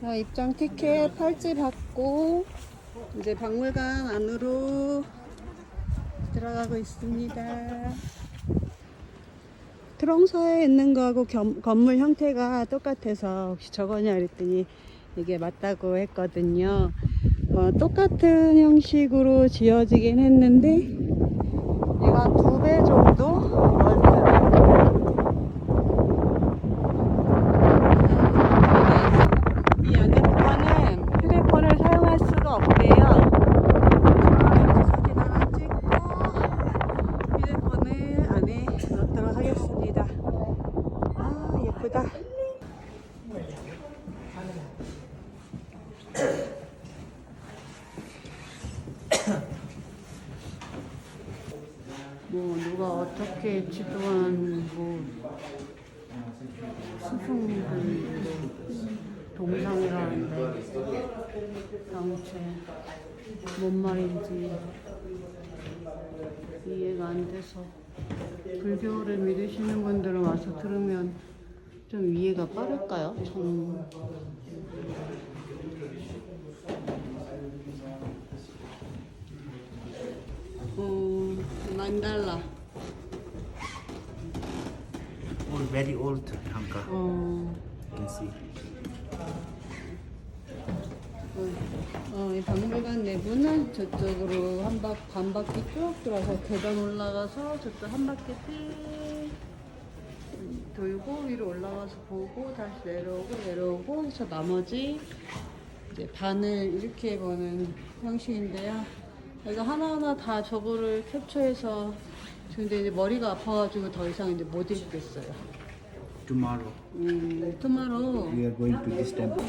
자, 입장 티켓 팔찌 받고 이제 박물관 안으로 들어가고 있습니다. 트렁서에 있는 거하고 겸- 건물 형태가 똑같아서 혹시 저거냐 그랬더니 이게 맞다고 했거든요. 어, 똑같은 형식으로 지어지긴 했는데 얘가 한두배 정도 넓어요. 이 안에서는 휴대폰을 사용할 수가 없대요. 이렇게 사진 하나 찍고 휴대폰을 안에 넣도록 하겠습니다. 아 예쁘다. 뭐 누가 어떻게 지도한 뭐 수중들도 동상이라는데 당체 뭔 말인지 이해가 안 돼서 불교를 믿으시는 분들은 와서 들으면 좀 이해가 빠를까요? 좀 어, 만달라 Old, very old Lanka. 어, You can see. 어, 이 박물관 내부는 저쪽으로 한 바, 반 바퀴 쭉 돌아서 계단 올라가서 저쪽 한 바퀴 쭉 돌고 위로 올라가서 보고 다시 내려오고 내려오고 해서 나머지 이제 반을 이렇게 보는 형식인데요. 이거 하나하나 다 저거를 캡처해서 근데 이제 머리가 아파가지고 더 이상 이제 못 읽겠어요. Tomorrow 음, 투마로 we are going to this temple.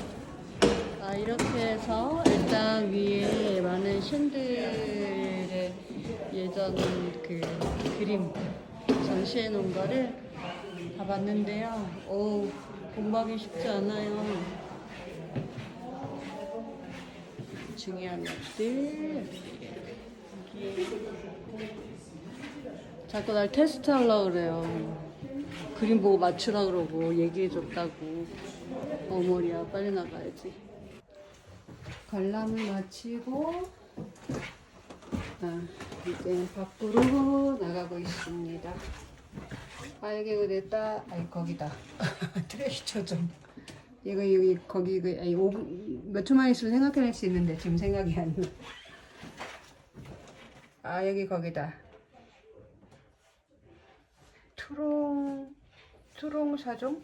아, 이렇게 해서 일단 위에 많은 신들의 예전 그 그림 전시해 놓은 거를 다 봤는데요. 오, 공부하기 쉽지 않아요. 중요한 것들. 자꾸 날 테스트 하려고 그래요. 그림 보고 맞추라 그러고 얘기해 줬다고. 어머리야, 빨리 나가야지. 관람을 마치고 아, 이제 밖으로 나가고 있습니다. 빨개 그랬다. 아니 거기다. 트래시처 좀. 이거 여기 거기 그 아니 5분 몇 초만 있으면 생각해낼 수 있는데 지금 생각이 안 나. 아 여기 거기다. 투롱 투롱 사종?